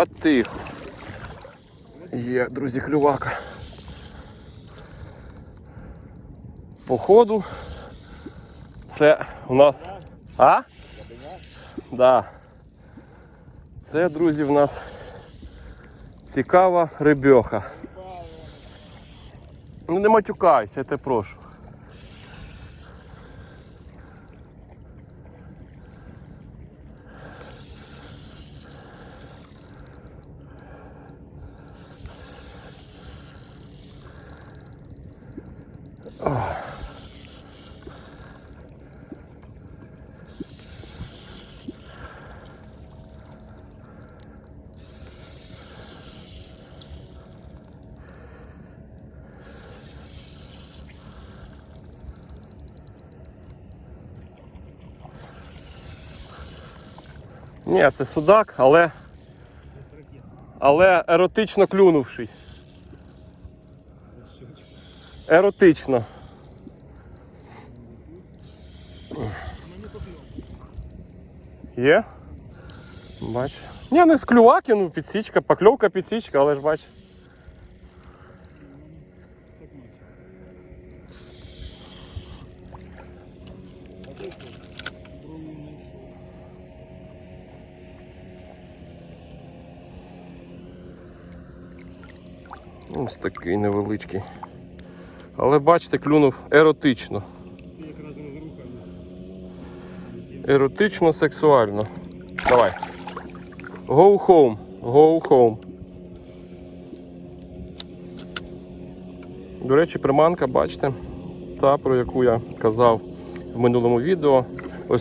А тихо. Є, друзі, клювака. Походу, це у нас. А? Да. Це, друзі, в нас цікава рибьоха. Ну не матюкайся, я тебе прошу. Ні, це судак, але. Але еротично клюнувший. Еротично. Є? Бач. Ні, не з клюваки, ну підсічка, покльовка підсічка, але ж бач. Ось такий невеличкий. Але бачите, клюнув еротично. Еротично, сексуально. Давай. Go home. Go home. До речі, приманка, бачите, та, про яку я казав в минулому відео.